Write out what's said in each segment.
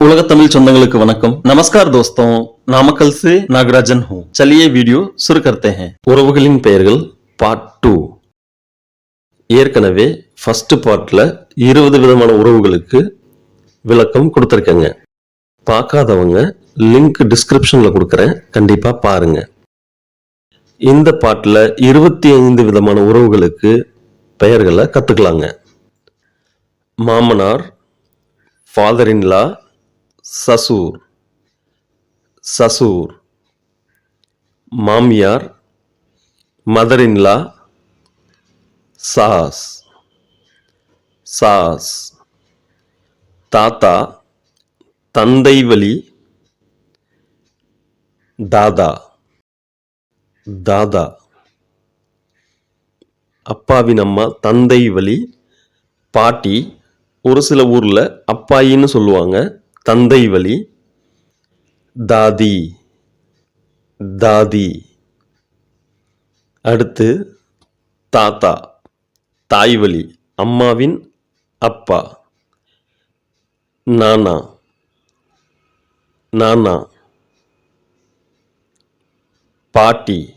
उलग तमिल சொந்தங்களுக்கு வணக்கம் நமஸ்கார் दोस्तों நாமக்கல் से நாகராஜன் हूँ चलिए वीडियो शुरू करते हैं உறவுகளின் பெயர்கள் பார்ட் டூ ஏற்கனவே ஃபர்ஸ்ட் பார்ட்ல இருபது விதமான உறவுகளுக்கு விளக்கம் கொடுத்துருக்கேங்க பார்க்காதவங்க லிங்க் டிஸ்கிரிப்ஷன்ல கொடுக்குறேன் கண்டிப்பா பாருங்க இந்த பாட்டுல இருபத்தி ஐந்து விதமான உறவுகளுக்கு பெயர்களை கத்துக்கலாங்க மாமனார் ஃபாதர் இன்லா சசூர் சசூர் மாமியார் மதரின்லா சாஸ் சாஸ் தாத்தா தந்தை வழி தாதா தாதா அப்பாவின் அம்மா தந்தை வழி பாட்டி ஒரு சில ஊரில் அப்பாயின்னு சொல்லுவாங்க. தந்தை வழி தாதி தாதி. அடுத்து தாத்தா தாய் வழி அம்மாவின் அப்பா. நானா நானா. பாட்டி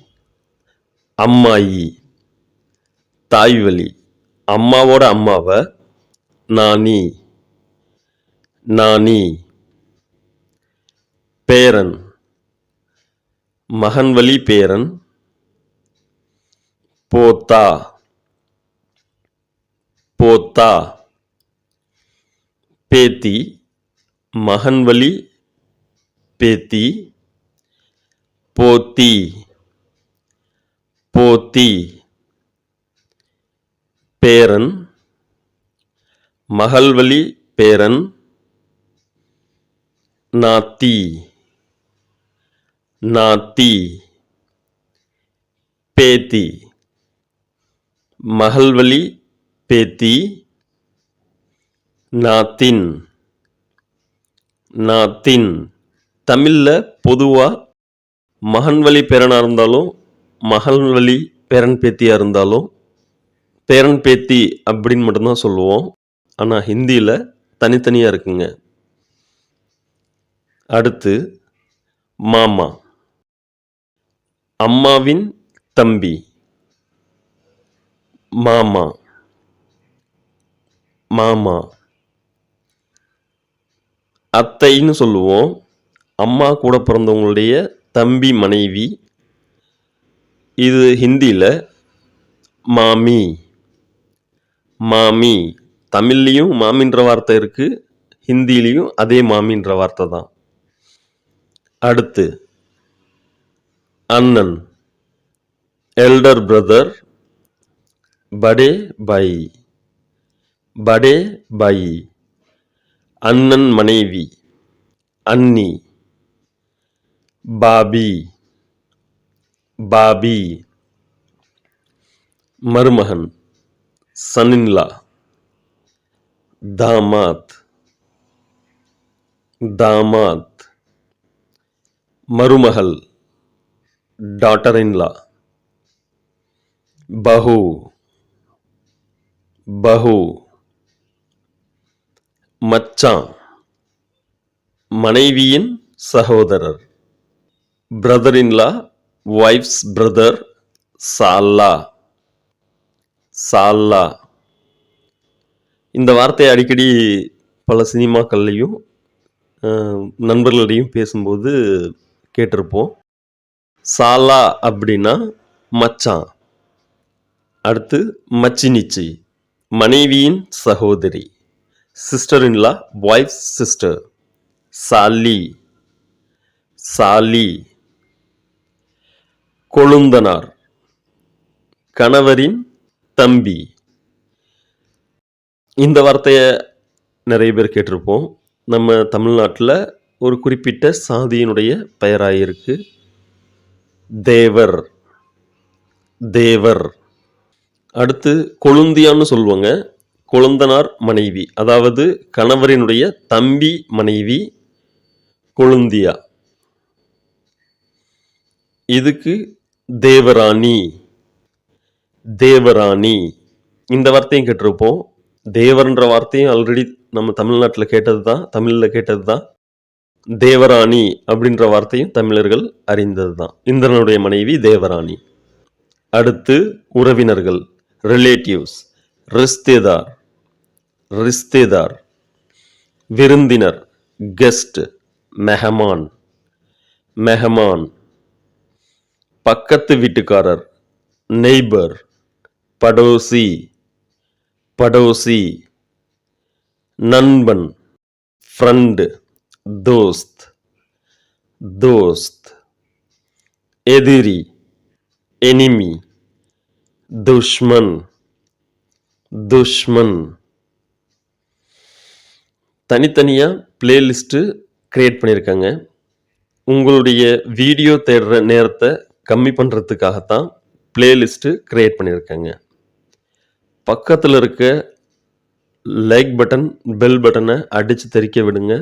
அம்மாயி. தாய் வழி அம்மாவோட அம்மாவை நானி. நானி பேரன். மகன்வழி பேரன். போத்தா. போத்தா. பேத்தி. மகன்வழி பேத்தி. போத்தி. போத்தி. பேரன். மகள்வழி பேரன். நாத்தி நாத்தி பேத்தி மகள் வழி பேத்தி நாத்தின் நாத்தின் தமிழில் பொதுவாக மகன் வழி பேரனாக இருந்தாலும் மகள் வழி பேரன் பேத்தியாக இருந்தாலும் பேரன் பேத்தி அப்படின்னு மட்டும்தான் சொல்லுவோம். ஆனால் ஹிந்தியில் தனித்தனியாக இருக்குங்க. அடுத்து மாமா. அம்மாவின் தம்பி. மாமா. மாமா. அத்தைன்னு சொல்லுவோம். அம்மா கூட பிறந்தவங்களுடைய தம்பி மனைவி. இது ஹிந்தியில் மாமி. மாமி. தமிழ்லேயும் மாமின்ற வார்த்தை இருக்குது ஹிந்திலையும் அதே மாமின்ற வார்த்தை தான். അടുത്ത് അണ്ണൻ എൽഡർ ബ്രദർ ബഡേ ബൈ ബഡേ ബൈ അണ്ണൻ മനേവി അന്നി ബാബി ബാബി मरमहन सनिनला दामात दामात மருமகள் டாட்டர் இன்லா பஹு பஹு மச்சான் மனைவியின் சகோதரர் brother in law wife's brother சால்லா சால்லா. இந்த வார்த்தையை அடிக்கடி பல சினிமாக்கள்லையும் நண்பர்களிடையும் பேசும்போது கேட்டிருப்போம். சாலா அப்படின்னா மச்சான். அடுத்து மச்சினிச்சி மனைவியின் சகோதரி sister in law wife sister சாலி சாலி கொழுந்தனார் கணவரின் தம்பி. இந்த வார்த்தையை நிறைய பேர் கேட்டிருப்போம். நம்ம தமிழ்நாட்டில் ஒரு குறிப்பிட்ட சாதியினுடைய பெயராயிருக்கு. தேவர். தேவர். அடுத்து கொழுந்தியான்னு சொல்லுவாங்க. கொழுந்தனார் மனைவி. அதாவது கணவரினுடைய தம்பி மனைவி கொழுந்தியா. இதுக்கு தேவராணி. தேவராணி. இந்த வார்த்தையும் கேட்டிருப்போம். தேவர்ன்ற வார்த்தையும் ஆல்ரெடி நம்ம தமிழ்நாட்டில் கேட்டது தான் தமிழில் கேட்டது தான் தேவராணி அப்படின்ற வார்த்தையும் தமிழர்கள் அறிந்தது தான் இந்திரனுடைய மனைவி தேவராணி. அடுத்து உறவினர்கள் ரிலேட்டிவ்ஸ் ரிஸ்தேதார் ரிஸ்தேதார். விருந்தினர் கெஸ்ட் மெஹமான் மெஹமான். பக்கத்து வீட்டுக்காரர் நெய்பர் படோசி படோசி. நண்பன் ஃப்ரெண்டு தோஸ்த் தோஸ்த் எதிரி எனிமி துஷ்மன் துஷ்மன் தனித்தனியாக பிளேலிஸ்ட்டு க்ரியேட் பண்ணியிருக்காங்க. உங்களுடைய வீடியோ தேடுற நேரத்தை கம்மி பண்ணுறதுக்காகத்தான் பிளேலிஸ்ட்டு க்ரியேட் பண்ணியிருக்காங்க. பக்கத்தில் இருக்க லைக் பட்டன் பெல் பட்டனை அடித்து தெறிக்க விடுங்க.